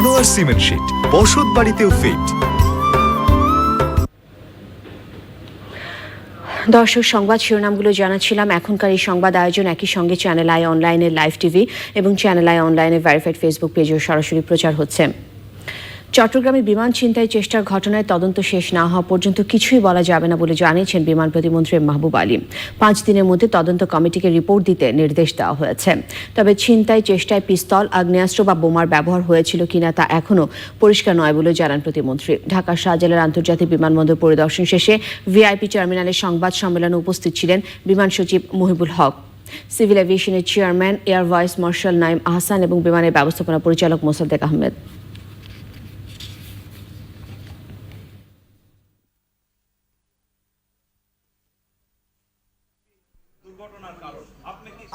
Anwar cement sheet বসত বাড়িতেও fit দর্শক, সংবাদ শিরোনামগুলো জানাচ্ছিলাম। এখনকার এই সংবাদ আয়োজন একই সঙ্গে চ্যানেল আই অনলাইনে লাইভ টিভি এবং চ্যানেল আই অনলাইনে ভেরিফাইড ফেসবুক পেজেও সরাসরি প্রচার হচ্ছে। চট্টগ্রামে বিমান ছিনতাই চেষ্টার ঘটনায় তদন্ত শেষ না হওয়া পর্যন্ত কিছুই বলা যাবে না বলে জানিয়েছেন বিমান প্রতিমন্ত্রী মাহবুব আলী। পাঁচ দিনের মধ্যে তদন্ত কমিটিকে রিপোর্ট দিতে নির্দেশ দেওয়া হয়েছে। তবে ছিনতাই চেষ্টায় পিস্তল, আগ্নেয়াস্ত্র বা বোমার ব্যবহার হয়েছিল কিনা তা এখনও পরিষ্কার নয় বলে জানান প্রতিমন্ত্রী। ঢাকার শাহজালাল আন্তর্জাতিক বিমানবন্দর পরিদর্শন শেষে ভিআইপি টার্মিনালে সংবাদ সম্মেলনে উপস্থিত ছিলেন বিমান সচিব Mohibul Haque. Civil এভিয়েশনের chairman, air vice marshal Naim Ahsan এবং বিমানের ব্যবস্থাপনা পরিচালক মোসাদ্দেক আহমেদ।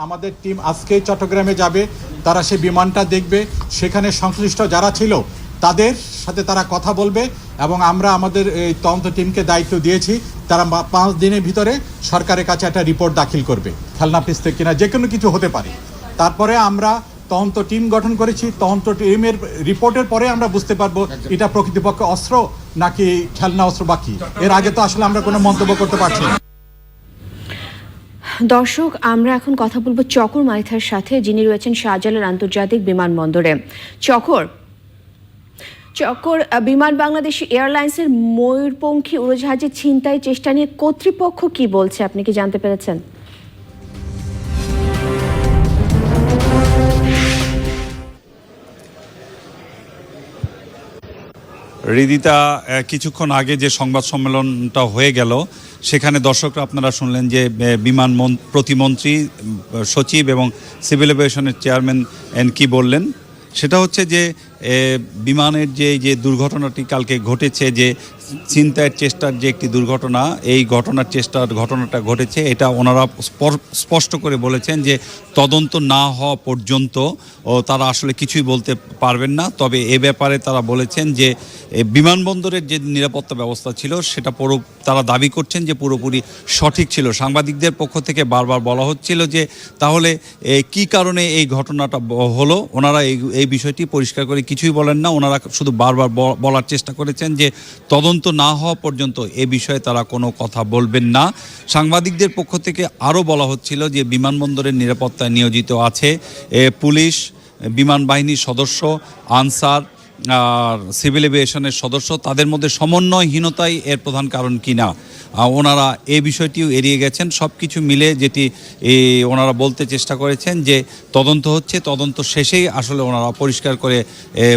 আমাদের টিম আজকে চট্টগ্রামে যাবে, তারা সেই বিমানটা দেখবে। সেখানে সংশ্লিষ্ট যারা ছিল, তাদের সাথে তারা কথা বলবে এবং আমরা আমাদের এই তদন্ত টিমকে দায়িত্ব দিয়েছি। তারা পাঁচ দিনের ভিতরে সরকারের কাছে একটা রিপোর্ট দাখিল করবে, খেলনা পিস্তে কিনা, যে কোনো কিছু হতে পারে। তারপরে আমরা তদন্ত টিম গঠন করেছি। তদন্ত টিমের রিপোর্টের পরে আমরা বুঝতে পারব এটা প্রকৃতপক্ষে অস্ত্র নাকি খেলনা অস্ত্র বাকি। এর আগে তো আসলে আমরা কোনো মন্তব্য করতে পারছি না। দর্শক, আমরা এখন কথা বলব চকর মাইথার সাথে, যিনি রয়েছেন শাহজালাল আন্তর্জাতিক বিমানবন্দরে। চকর চকর বিমান বাংলাদেশ এয়ারলাইন্সের ময়ূরপঙ্খী উড়োজাহাজের ছিনতাই চেষ্টা নিয়ে কর্তৃপক্ষ কি বলছে, আপনি কি জানতে পেরেছেন? হৃদিতা কিছুক্ষণ আগে যে সংবাদ সম্মেলনটা হয়ে গেল সেখানে দর্শকরা আপনারা শুনলেন যে বিমান মন- প্রতিমন্ত্রী সচিব এবং সিভিল এভিয়েশনের চেয়ারম্যান এন কি বললেন। সেটা হচ্ছে যে বিমানের যে যে দুর্ঘটনাটি কালকে ঘটেছে যে ছিনতাইয়ের চেষ্টার যে একটি দুর্ঘটনা, এই ঘটনার চেষ্টার ঘটনাটা ঘটেছে, এটা ওনারা স্পষ্ট করে বলেছেন যে তদন্ত না হওয়া পর্যন্ত তারা আসলে কিছুই বলতে পারবেন না। তবে এ ব্যাপারে তারা বলেছেন যে বিমানবন্দরের যে নিরাপত্তা ব্যবস্থা ছিল, সেটা পুরো, তারা দাবি করছেন যে পুরোপুরি সঠিক ছিল। সাংবাদিকদের পক্ষ থেকে বারবার বলা হচ্ছিল যে, তাহলে কি কারণে এই ঘটনাটা হলো? ওনারা এই এই বিষয়টি পরিষ্কার করে কিছুই বলেন না। ওনারা শুধু বারবার বলার চেষ্টা করেছেন যে তদন্ত না হওয়া পর্যন্ত এ বিষয়ে তারা কোনো কথা বলবেন না। সাংবাদিকদের পক্ষ থেকে আরও বলা হচ্ছিল যে বিমানবন্দরের নিরাপত্তায় নিয়োজিত আছে পুলিশ, বিমান বাহিনীর সদস্য, আনসার সিভিল এভিয়েশনের সদস্য তাদের মধ্যে সমন্বয়হীনতাই এর প্রধান কারণ কিনা? ওনারা এই বিষয়টিও এড়িয়ে গেছেন। সব কিছু মিলে যেটি এ, ওনারা বলতে চেষ্টা করেছেন যে তদন্ত হচ্ছে তদন্ত শেষেই আসলে ওনারা পরিষ্কার করে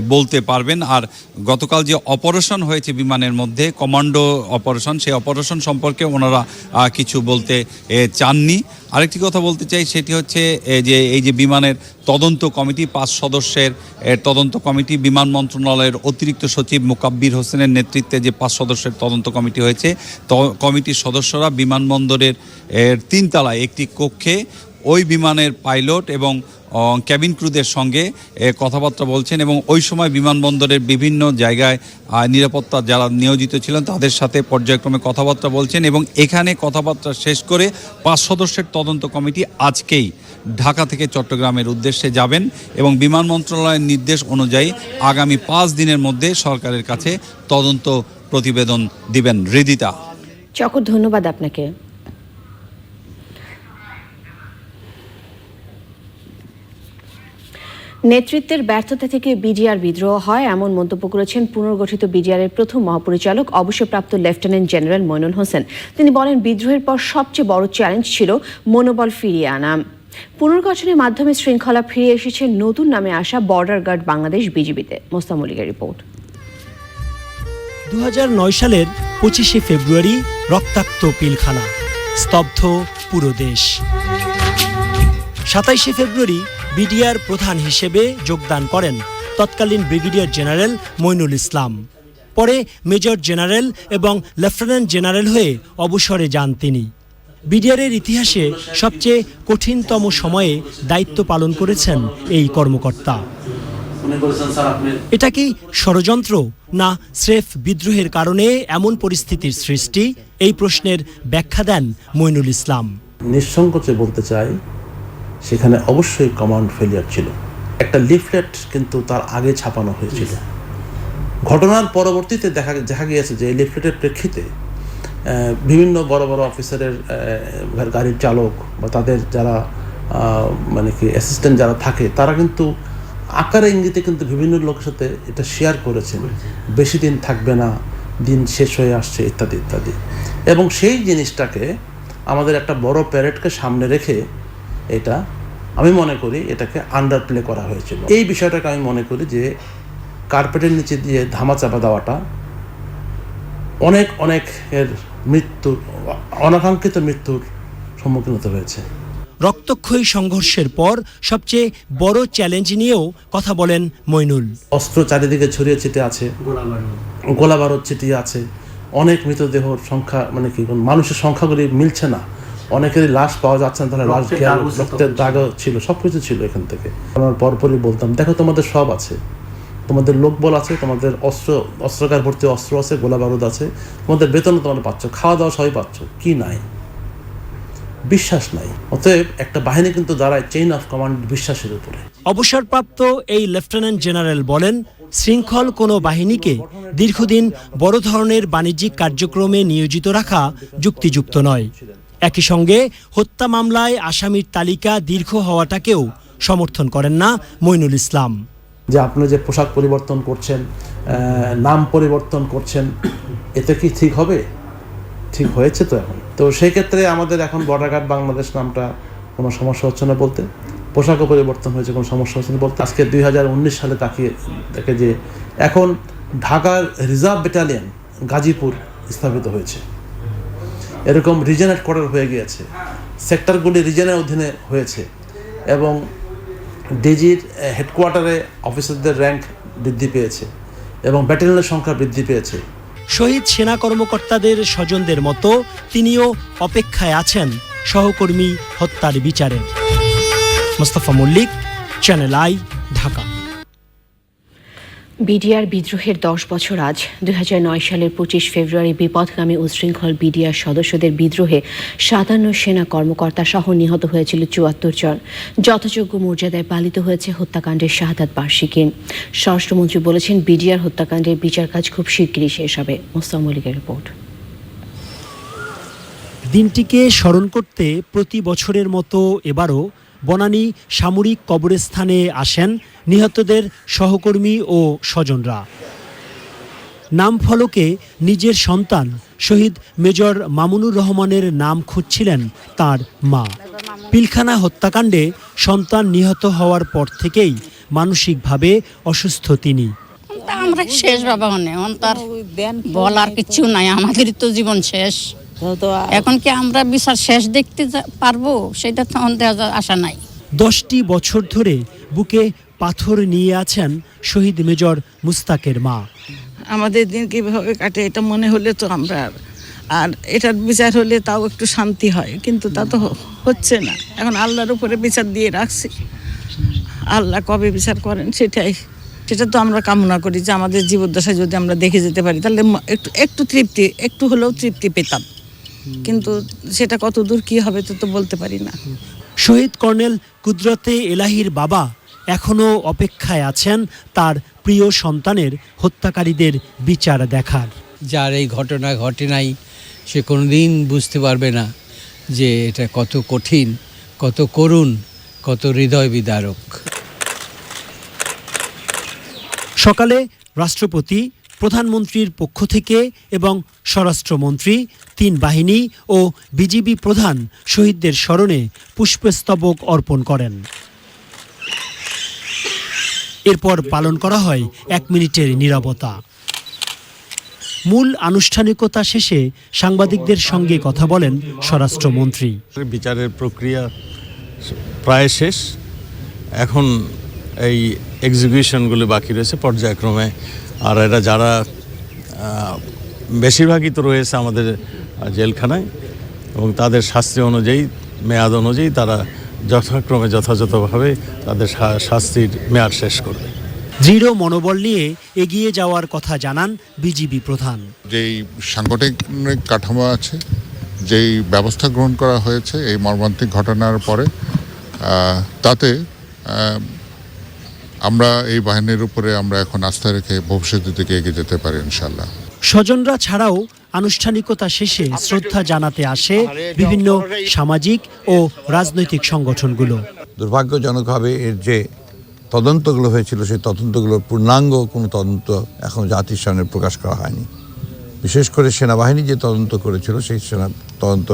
বলতে পারবেন। আর গতকাল যে অপারেশন হয়েছে বিমানের মধ্যে কমান্ডো অপারেশন সেই অপারেশন সম্পর্কে ওনারা কিছু বলতে চাননি। আরেকটি কথা বলতে চাই, সেটি হচ্ছে যে, এই যে বিমানের তদন্ত কমিটি, পাঁচ সদস্যের তদন্ত কমিটি, বিমান মন্ত্রণালয়ের অতিরিক্ত সচিব মোকাব্বির হোসেনের নেতৃত্বে যে পাঁচ সদস্যের তদন্ত কমিটি হয়েছে, ত- কমিটির সদস্যরা বিমানবন্দরের তিনতলায় একটি কক্ষে ওই বিমানের পাইলট এবং ক্যাবিন ক্রুদের সঙ্গে কথাবার্তা বলছেন এবং ওই সময় বিমানবন্দরের বিভিন্ন জায়গায় নিরাপত্তা যারা নিয়োজিত ছিলেন তাদের সাথে পর্যায়ক্রমে কথাবার্তা বলছেন এবং এখানে কথাবার্তা শেষ করে পাঁচ সদস্যের তদন্ত কমিটি আজকেই ঢাকা থেকে চট্টগ্রামের উদ্দেশ্যে যাবেন এবং বিমান মন্ত্রণালয়ের নির্দেশ অনুযায়ী আগামী পাঁচ দিনের মধ্যে সরকারের কাছে তদন্ত প্রতিবেদন দিবেন। হৃদিতা চকর, ধন্যবাদ আপনাকে। নেতৃত্বের ব্যর্থতা থেকে বিডিআর বিদ্রোহ হয়, এমন মন্তব্য করেছেন পুনর্গঠিত বিডিআর এর প্রথম মহাপরিচালক, অবসরপ্রাপ্ত লেফটেন্যান্ট জেনারেল মইনুল হোসেন। তিনি বলেন, বিদ্রোহের পর সবচেয়ে বড় চ্যালেঞ্জ ছিল মনোবল ফিরিয়ে আনা। পুনর্গঠনের মাধ্যমে শৃঙ্খলা ফিরে এসেছে নতুন নামে আসা বর্ডার গার্ড বাংলাদেশ বিজিবিতে। মোস্তামলিকের রিপোর্ট। দু হাজার নয় সালের পঁচিশে ফেব্রুয়ারি, রক্তাক্ত পিলখানা, স্তব্ধ পুরো দেশ। সাতাইশে ফেব্রুয়ারি বিডিআর প্রধান হিসেবে যোগদান করেন তৎকালীন ব্রিগেডিয়ার জেনারেল মইনুল ইসলাম। পরে মেজর জেনারেল এবং লেফটেন্যান্ট জেনারেল হয়ে অবসরে যান তিনি। বিডিআরের ইতিহাসে সবচেয়ে কঠিনতম সময়ে দায়িত্ব পালন করেছেন এই কর্মকর্তা। এটা কি ষড়যন্ত্র না স্রেফ বিদ্রোহের কারণে এমন পরিস্থিতির সৃষ্টি? এই প্রশ্নের ব্যাখ্যা দেন মইনুল ইসলাম। নিঃসংকোচে বলতে চাই সেখানে অবশ্যই কমান্ড ফেলিয়ার ছিল। একটা লিফলেট কিন্তু তার আগে ছাপানো হয়েছিল। ঘটনার পরবর্তীতে দেখা দেখা গিয়েছে যে এই লিফলেটের প্রেক্ষিতে বিভিন্ন বড় বড় অফিসারের গাড়ির চালক বা তাদের যারা মানে কি অ্যাসিস্ট্যান্ট যারা থাকে তারা কিন্তু আকারে ইঙ্গিতে কিন্তু বিভিন্ন লোকের সাথে এটা শেয়ার করেছেন। বেশি দিন থাকবে না দিন শেষ হয়ে আসছে ইত্যাদি ইত্যাদি। এবং সেই জিনিসটাকে আমাদের একটা বড় প্যারেডকে সামনে রেখে এটা আমি মনে করি এটাকে আন্ডার প্লে করা হয়েছিল। এই বিষয়টাকে আমি মনে করি যে কার্পেটের নিচে দিয়ে ধামাচাপা দেওয়াটা অনেক অনেক এর মৃত্যু অনাকাঙ্ক্ষিত মৃত্যুর সম্মুখীন হতে হয়েছে। রক্তক্ষয়ী সংঘর্ষের পর সবচেয়ে বড় চ্যালেঞ্জ নিয়েও কথা বলেন মইনুল। অস্ত্র চারিদিকে ছড়িয়ে ছিটে আছে গোলা বারুদ ছিটিয়ে আছে অনেক মৃতদেহ সংখ্যা মানে কি মানুষের সংখ্যাগুলি মিলছে না। অনেকেরই লাশ পাওয়া যাচ্ছে না তাহলে লাশ রক্তের গেল, রক্তের দাগও ছিল সব কিছু ছিল এখান থেকে। আমার পরপরই বলতাম দেখো তোমাদের সব আছে। তোমাদের লোকবল আছে তোমাদের অস্ত্র অস্ত্রকার ভর্তি অস্ত্র আছে গোলা বারুদ আছে তোমাদের বেতনও তোমরা পাচ্ছ খাওয়া দাওয়া সবই পাচ্ছ। কি নাই? বিশ্বাস নাই। অতএব একটা বাহিনী কিন্তু দাঁড়ায় চেইন অফ কমান্ড বিশ্বাসের উপরে। অবসরপ্রাপ্ত এই লেফটেন্যান্ট জেনারেল বলেন শৃঙ্খল কোনো বাহিনীকে দীর্ঘদিন বড় ধরনের বাণিজ্যিক কার্যক্রমে নিয়োজিত রাখা যুক্তিযুক্ত নয়। একই সঙ্গে হত্যা মামলায় আসামির তালিকা দীর্ঘ হওয়াটাকেও সমর্থন করেন না মইনুল ইসলাম। যে আপনি যে পোশাক পরিবর্তন করছেন নাম পরিবর্তন করছেন, এতে কি ঠিক হবে? ঠিক হয়েছে তো এখন। তো সেই ক্ষেত্রে আমাদের এখন বর্ডার বাংলাদেশ নামটা কোনো সমস্যা হচ্ছে না বলতে। পোশাকও পরিবর্তন হয়েছে, কোনো সমস্যা হচ্ছে না বলতে। আজকে দুই হাজার উনিশ সালে তাকিয়ে দেখে যে এখন ঢাকার রিজার্ভ ব্যাটালিয়ন গাজীপুর স্থাপিত হয়েছে। এরকম রিজনেট কোয়ার্টার হয়ে গিয়েছে। সেক্টরগুলি রিজনের অধীনে হয়েছে এবং ডিজির হেডকোয়ার্টারে অফিসারদের র্যাঙ্ক বৃদ্ধি পেয়েছে এবং ব্যাটালিয়নের সংখ্যা বৃদ্ধি পেয়েছে। শহীদ সেনা কর্মকর্তাদের স্বজনদের মতো তিনিও অপেক্ষায় আছেন সহকর্মী হত্যার বিচারে। Mostafa Mallik channel I Dhaka BDR বিদ্রোহের দশ বছর আজ দুই হাজার নয় সালের পঁচিশ ফেব্রুয়ারি বিপদগামী উশৃঙ্খল বিডিআর সদস্যদের বিদ্রোহে সাতান্ন সেনা কর্মকর্তা সহ নিহত হয়েছিল চুয়াত্তর জন। যথাযোগ্য মর্যাদায় পালিত হয়েছে হত্যাকাণ্ডের শাহাদাত বার্ষিকী। স্বরাষ্ট্রমন্ত্রী বলেছেন, বিডিআর হত্যাকাণ্ডের বিচার কাজ খুব শিগগিরই শেষ হবে। মোস্তাম মল্লিকের রিপোর্ট। দিনটিকে স্মরণ করতে প্রতি বছরের মতো এবারও বনানী সামরিক কবরস্থানে আসেন নিহতদের সহকর্মী ও স্বজনরা। নাম ফলকে নিজের সন্তান শহীদ মেজর মামুনুর রহমানের নাম খুঁজছিলেন তার মা। পিলখানা হত্যাকাণ্ডে সন্তান নিহত হওয়ার পর থেকেই মানসিকভাবে অসুস্থ তিনি। আমরা শেষ বাবা মনে তার বলার কিছু নাই আমাদের তো জীবন শেষ। এখন কি আমরা বিচার শেষ দেখতে যা- পারব? সেটা তো আশা নাই। দশটি বছর ধরে বুকে পাথর নিয়ে আছেন শহীদ মেজর মুস্তাকের মা। আমাদের দিন কীভাবে কাটে এটা মনে হলে তো আমরা আর- আর এটার বিচার হলে তাও একটু শান্তি হয় কিন্তু তা তো হচ্ছে না। এখন আল্লাহর উপরে বিচার দিয়ে রাখছি। আল্লাহ কবে বিচার করেন সেটাই সেটা তো আমরা কামনা করি যে আমাদের জীবদ্দশায় যদি আমরা দেখে যেতে পারি তাহলে একটু একটু তৃপ্তি একটু হলেও তৃপ্তি পেতাম। কিন্তু সেটা কত দূর কী হবে তো তো বলতে পারি না। শহীদ কর্নেল কুদরতে এলাহির বাবা এখনও অপেক্ষায় আছেন তার প্রিয় সন্তানের হত্যাকারীদের বিচার দেখার। যার এই ঘটনা ঘটে নাই সে কোনোদিন বুঝতে পারবে না যে এটা কত কঠিন কত করুণ কত হৃদয় বিদারক। সকালে রাষ্ট্রপতি প্রধানমন্ত্রীর পক্ষ থেকে এবং স্বরাষ্ট্রমন্ত্রী, তিন বাহিনী ও বিজিবি প্রধান শহীদদের স্মরণে পুষ্পস্তবক অর্পণ করেন। এরপর পালন করা হয় এক মিনিটের নীরবতা। মূল আনুষ্ঠানিকতা শেষে সাংবাদিকদের সঙ্গে কথা বলেন স্বরাষ্ট্রমন্ত্রী। বিচারের প্রক্রিয়া প্রায় শেষ। এখন এই এক্সিকিউশনগুলো বাকি রয়েছে, পর্যায়ক্রমে আর এরা যারা বেশিরভাগই তো রয়েছে আমাদের জেলখানায় এবং তাদের শাস্তি অনুযায়ী মেয়াদ অনুযায়ী তারা যথাক্রমে যথাযথভাবে তাদের শাস্তির মেয়াদ শেষ করবে। দৃঢ় মনোবল নিয়ে এগিয়ে যাওয়ার কথা জানান বিজিবি প্রধান। যেই সাংগঠনিক কাঠামো আছে যেই ব্যবস্থা গ্রহণ করা হয়েছে এই মর্মান্তিক ঘটনার পরে তাতে আমরা এই বাহিনীর উপরে আমরা এখন আস্থা রেখে ভবিষ্যতের দিকে এগিয়ে যেতে পারি ইনশাল্লাহ স্বজনরা ছাড়াও আনুষ্ঠানিকতা শেষে শ্রদ্ধা জানাতে আসে বিভিন্ন সামাজিক ও রাজনৈতিক সংগঠনগুলো। দুর্ভাগ্যজনকভাবে এর যে তদন্তগুলো হয়েছিল সেই তদন্তগুলোর পূর্ণাঙ্গ কোনো তদন্ত এখন জাতির সামনে প্রকাশ করা হয়নি। বিশেষ করে সেনাবাহিনী যে তদন্ত করেছিল সেই সেনা তদন্ত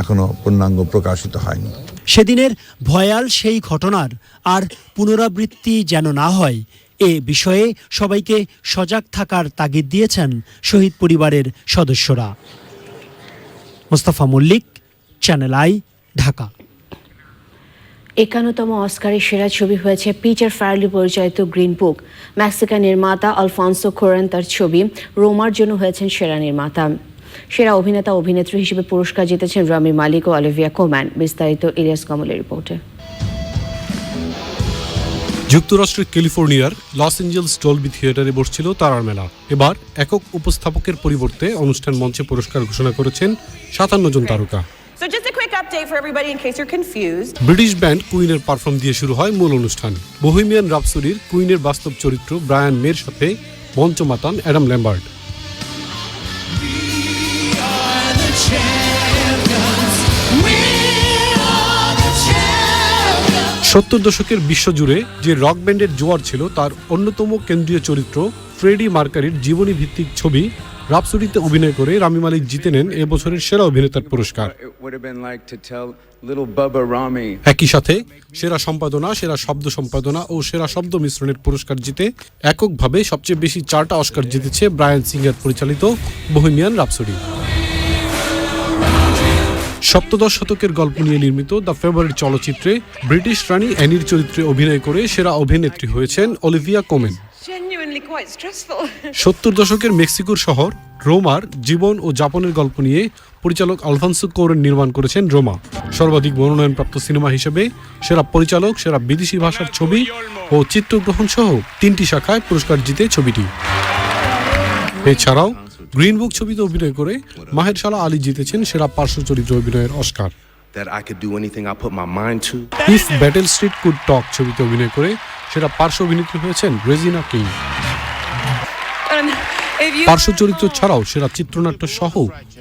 এখনও পূর্ণাঙ্গ প্রকাশিত হয়নি। সেদিনের ভয়াল সেই ঘটনার আর পুনরাবৃত্তি যেন না হয়, এ বিষয়ে সবাইকে সজাগ থাকার তাগিদ দিয়েছেন শহীদ পরিবারের সদস্যরা। Mostafa Mallik channel I Dhaka. একান্নতম অস্কারের সেরা ছবি হয়েছে পিটার ফায়ারলি পরিচালিত গ্রিন বুক। মেক্সিকান নির্মাতা আলফান্সো কোরেন তার ছবি রোমার জন্য হয়েছেন সেরা নির্মাতা। সেরা অভিনেতা অভিনেত্রী হিসেবে পুরস্কার জিতেছেন রামি মালিক ও অলিভিয়া কোম্যান বিস্তারিত ইলিয়াস কমলের রিপোর্টে। যুক্তরাষ্ট্রের ক্যালিফোর্নিয়ার লস এঞ্জেলস ডলবি থিয়েটারে বসছিল তারার মেলা। এবার একক উপস্থাপকের পরিবর্তে অনুষ্ঠান মঞ্চে পুরস্কার ঘোষণা করেছেন সাতান্ন জন তারকা. ব্রিটিশ ব্যান্ড কুইনের পারফর্ম দিয়ে শুরু হয় মূল অনুষ্ঠান। বহিমিয়ান রাপসুরির কুইনের বাস্তব চরিত্র ব্রায়ান মের সাথে মঞ্চ মাতান অ্যাডাম ল্যাম্বার্ট সত্তর দশকের বিশ্বজুড়ে যে রক ব্যান্ডের জোয়ার ছিল তার অন্যতম কেন্দ্রীয় চরিত্র ফ্রেডি মার্কারির জীবনী ভিত্তিক ছবি রাপসুরিতে অভিনয় করে রামি মালিক জিতে নেন এবছরের সেরা অভিনেতার পুরস্কার। একই সাথে সেরা সম্পাদনা সেরা শব্দ সম্পাদনা ও সেরা শব্দ মিশ্রণের পুরস্কার জিতে এককভাবে সবচেয়ে বেশি চারটা অস্কার জিতেছে ব্রায়ান সিঙ্গার পরিচালিত বহিমিয়ান রাপসুরি সপ্তদশ শতকের গল্প নিয়ে নির্মিত দ্য ফেভারিট চলচ্চিত্রে ব্রিটিশ রানী অ্যানির চরিত্রে অভিনয় করে সেরা অভিনেত্রী হয়েছেন অলিভিয়া কোমেন. সত্তর দশকের মেক্সিকোর শহর রোমার জীবন ও যাপনের গল্প নিয়ে পরিচালক আলফান্সো কোরেন নির্মাণ করেছেন রোমা। সর্বাধিক মনোনয়নপ্রাপ্ত সিনেমা হিসেবে সেরা পরিচালক সেরা বিদেশি ভাষার ছবি ও চিত্রগ্রহণ সহ তিনটি শাখায় পুরস্কার জিতে ছবিটি। এছাড়াও গ্রিন বুক ছবিতে অভিনয় করে মাহের শালা আলী জিতেছেন সেরা পার্শ্ব চরিত্র অভিনয়ের অস্কার। That I could do anything I put my if Beale street could talk ছবিতে অভিনয় করে সেরা পার্শ্ব অভিনেত্রী হয়েছেন রেজিনা কিং। পার্শ্ব চরিত্র ছাড়াও সেরা চিত্রনাট্য সহ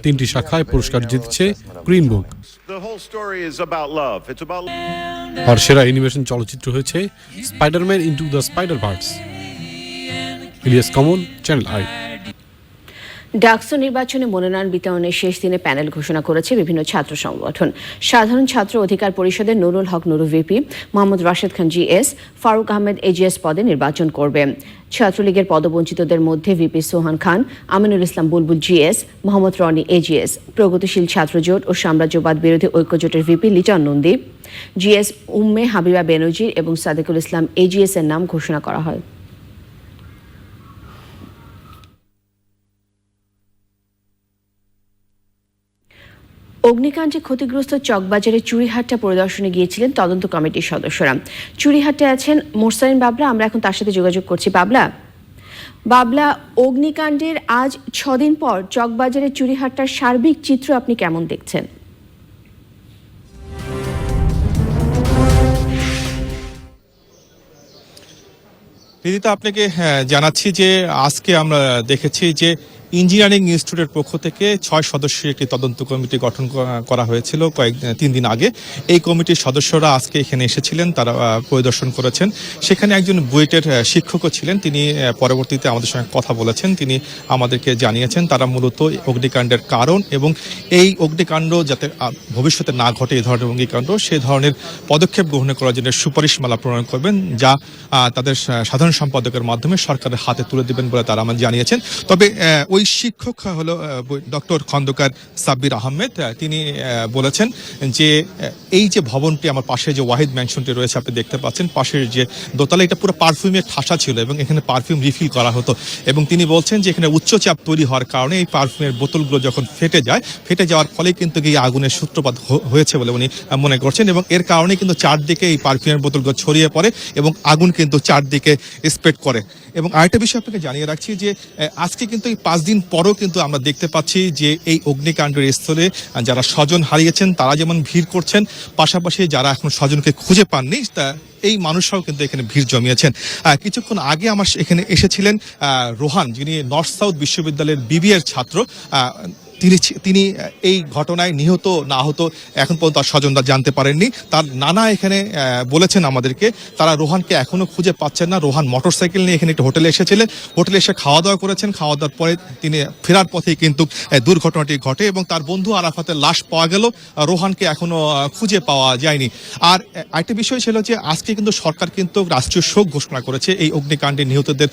তিনটি শাখায় পুরস্কার জিতেছে green book The whole story is about love. It's about আর সেরা অ্যানিমেশন চলচ্চিত্র হয়েছে spiderman into the spider verse Ilias Kamal channel I DUCSU নির্বাচনে মনোনয়ন বিতরণের শেষ দিনে প্যানেল ঘোষণা করেছে বিভিন্ন ছাত্র সংগঠন। সাধারণ ছাত্র অধিকার পরিষদের Nurul Haque Nuru VP, Mohammad Rashed Khan GS, Faruk Ahmed AGS পদে নির্বাচন করবে। ছাত্রলীগের পদবঞ্চিতদের মধ্যে VP Sohan Khan, Aminul Islam Bulbul GS, Mohammad Rony AGS, প্রগতিশীল ছাত্রজোট ও সাম্রাজ্যবাদ বিরোধী ঐক্যজোটের ভিপি লিটন নন্দী। জিএস উম্মে হাবিবা বেনজির এবং সাদেকুল ইসলাম এজিএস এর নাম ঘোষণা করা হয়। অগ্নিকাণ্ডে ক্ষতিগ্রস্ত চকবাজারে চুরিহাটটা পরিদর্শনে গিয়েছিলেন তদন্ত কমিটির সদস্যরা। চুরিহাটে আছেন মোরসালিন বাবলা আমরা এখন তার সাথে যোগাযোগ করছি। বাবলা? বাবলা অগ্নিকাণ্ডের আজ ছদিন পর চকবাজারের চুরিহাটটার সার্বিক চিত্র আপনি কেমন দেখছেন? রিদিতা আপনাকে হ্যাঁ, জানাচ্ছি যে আজকে আমরা দেখেছি যে ইঞ্জিনিয়ারিং ইনস্টিটিউটের পক্ষ থেকে ছয় সদস্যের একটি তদন্ত কমিটি গঠন করা- হয়েছিল কয়েক, তিন দিন আগে। এই কমিটির সদস্যরা আজকে এখানে এসেছিলেন, তারা পরিদর্শন করেছেন। সেখানে একজন বুয়েটের শিক্ষকও ছিলেন। তিনি পরবর্তীতে আমাদের সঙ্গে কথা বলেছেন। তিনি আমাদেরকে জানিয়েছেন, তারা মূলত অগ্নিকাণ্ডের কারণ এবং এই অগ্নিকাণ্ড যাতে ভবিষ্যতে না ঘটে এই ধরনের অগ্নিকাণ্ড, সে ধরনের পদক্ষেপ গ্রহণ করার জন্য সুপারিশমালা প্রণয়ন করবেন, যা তাদের সাধারণ সম্পাদকের মাধ্যমে সরকারের হাতে তুলে দিবেন বলে তারা আমার জানিয়েছেন। তবে ওই শিক্ষক হলো ডক্টর খন্দকার সাব্বির আহমেদ তিনি বলেছেন যে এই যে ভবনটি আমার পাশে যে ওয়াহিদ ম্যানশনটি রয়েছে, আপনি দেখতে পাচ্ছেন, পাশের যে দোতলা, এটা পুরো পারফিউমের ঠাসা ছিল এবং এখানে পারফিউম রিফিল করা হতো। এবং তিনি বলছেন যে, এখানে উচ্চচাপ তৈরি হওয়ার কারণে এই পারফিউমের বোতলগুলো যখন ফেটে যায়, ফেটে যাওয়ার ফলে কিন্তু এই আগুনের সূত্রপাত হয়েছে বলে উনি মনে করছেন এবং এর কারণে কিন্তু চারদিকে এই পারফিউমের বোতলগুলো ছড়িয়ে পড়ে এবং আগুন কিন্তু চারদিকে স্প্রেড করে। এবং আরেকটা বিষয় আপনাকে জানিয়ে রাখছি যে আজকে কিন্তু এই পাঁচ দিন পরও কিন্তু আমরা দেখতে পাচ্ছি যে এই অগ্নিকাণ্ডের স্থলে যারা স্বজন হারিয়েছেন, তারা যেমন ভিড় করছেন, পাশাপাশি যারা এখন স্বজনকে খুঁজে পাননি, তা এই মানুষরাও কিন্তু এখানে ভিড় জমিয়েছেন। কিছুক্ষণ আগে আমার এখানে এসেছিলেন রোহান, যিনি নর্থ সাউথ বিশ্ববিদ্যালয়ের বিবিএর ছাত্র। তিনি তিনি এই ঘটনায় নিহত না হতো এখন পর্যন্ত তার স্বজনরা জানতে পারেননি। তার নানা এখানে বলেছেন আমাদেরকে তারা রোহানকে এখনও খুঁজে পাচ্ছেন না। রোহান মোটরসাইকেল নিয়ে এখানে একটি হোটেলে এসেছিলেন হোটেলে এসে খাওয়া দাওয়া করেছেন। খাওয়া দাওয়ার পরে তিনি ফেরার পথেই কিন্তু দুর্ঘটনাটি ঘটে এবং তার বন্ধু আরাফাতের লাশ পাওয়া গেল। রোহানকে এখনও আহ, খুঁজে পাওয়া যায়নি। আর একটা বিষয় ছিল যে আজকে কিন্তু সরকার কিন্তু রাষ্ট্রীয় শোক ঘোষণা করেছে এই অগ্নিকাণ্ডে নিহতদের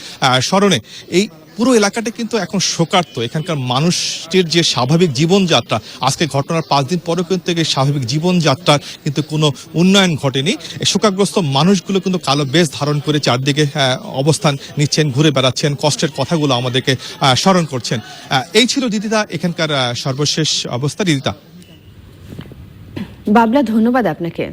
স্মরণে। এই পুরো এলাকাটা কিন্তু এখন শোকার্ত। এখানকার মানুষটির যে স্বাভাবিক জীবনযাত্রা, আজকে ঘটনার পাঁচ দিন পরেও কিন্তু এই স্বাভাবিক জীবনযাত্রার কিন্তু কোনো উন্নয়ন ঘটেনি। শোকাগ্রস্ত মানুষগুলো কিন্তু কালো বেশ ধারণ করে চারদিকে অবস্থান নিচ্ছেন, ঘুরে বেড়াচ্ছেন, কষ্টের কথাগুলো আমাদেরকে স্মরণ করছেন। এই ছিল দিদিদা এখানকার সর্বশেষ অবস্থা। দিদিতা বাবলা, ধন্যবাদ আপনাকে।